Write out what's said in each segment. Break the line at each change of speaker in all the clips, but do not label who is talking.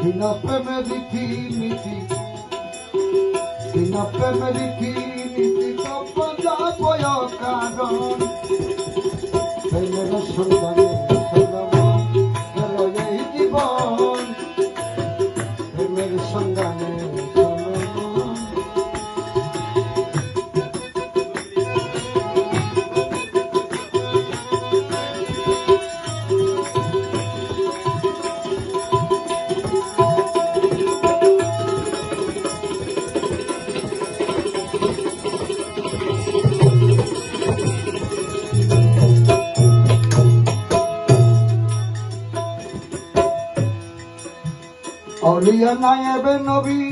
বিনা প্রেমে রীতি নীতি বিনা প্রেমে রীতি নীতি তপন যাবয় কারণ প্রেমের সন্ধানে অলিয়া নায়েবে নবী।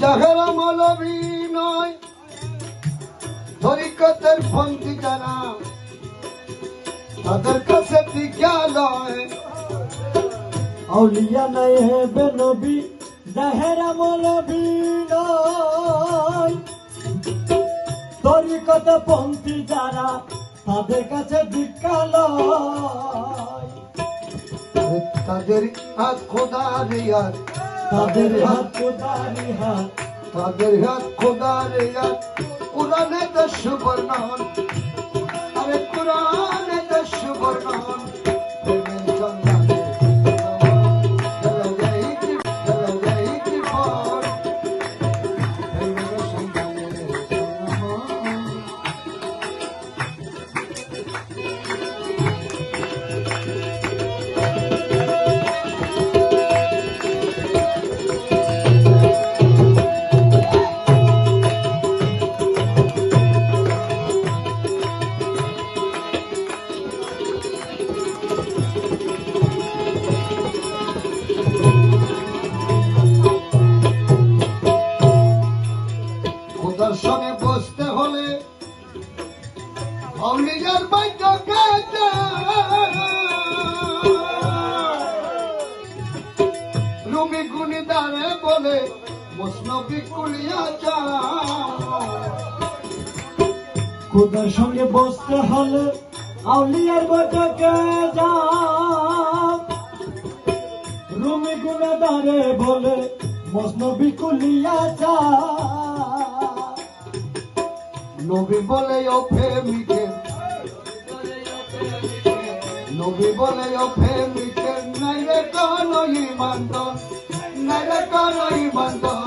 জাহেরা মলবী নয় তরিকতের পন্থী যারা, তাদের কাছে বিজ্ঞালয়
আউলিয়া নাই হেবে নবী, জাহেরা মলবী নয় তরিকত পন্থী যারা, তাদের কাছে বিকালয়
তাদের হাত খোদার হাত
তাদের হাত খোদারে হাত
তাদের হাত খোদার হাত কোরআনে দশ বর্ণন নিজের বাইক রুমি গুনি দাঁড়ে বলে বৈষ্ণবী কুলিয়া চা।
খুদার সঙ্গে বসতে হলে আউলিয়ার বটকে রুমি গুনে দাঁড়ে বলে, মসনবী কুলিয়া যা
নবী বলে ও প্রেমিকে নবী বলে ও প্রেমিকে নাই রে কোনো ইমানদন নাই রে কোনো ইমানদন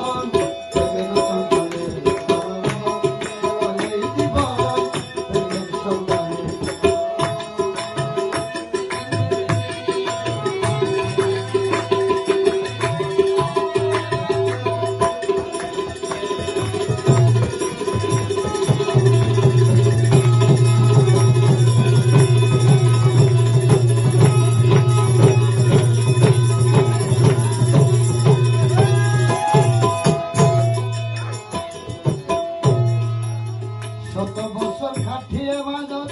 শত বছর খাটিয়ে বাঁধত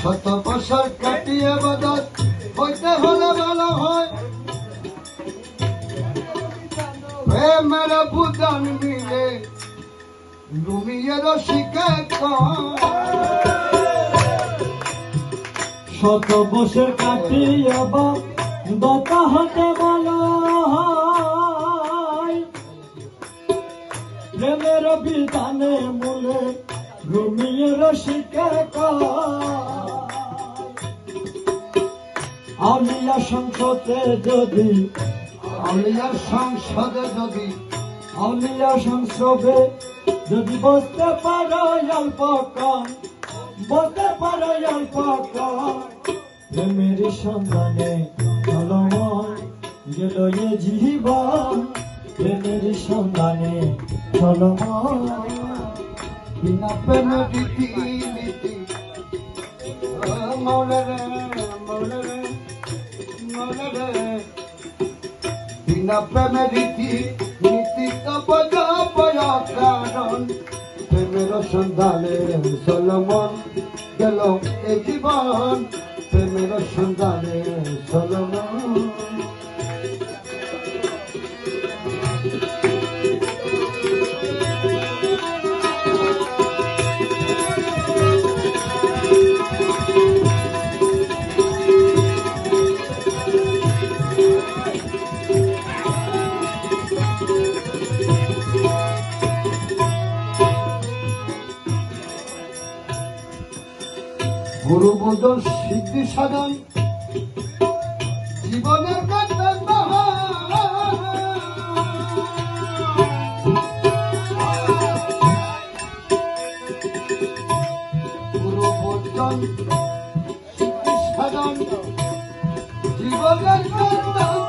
শত বছর কাটিয়ে বাঁধত হইতে হলে ভালো হয়। প্রেমের বুদান মিলে শিখে
শত বছর কাটিয়ে বা হতে বলো প্রেমের বিধানে মূলে রুমিয়ের শিখে আলিয়া সংসদে যদি
আলিয়ার সংসদে যদি
আলিয়া সংসদে যদি বসতে পারো অল্প কম বসতে পারো অল্প কম প্রেমের সন্ধানে চলমন গেল জীবন। প্রেমের সন্ধানে চলমন
বিনা প্রেমে রীতি নীতি বিনা প্রেমে রীতি নীতি প্রেমের সন্ধানে গেল এ জীবন। প্রেমের সন্ধানে গুরু সিদ্ধি সাধন জীবনের গুরু সিদ্ধি সাধন জীবনের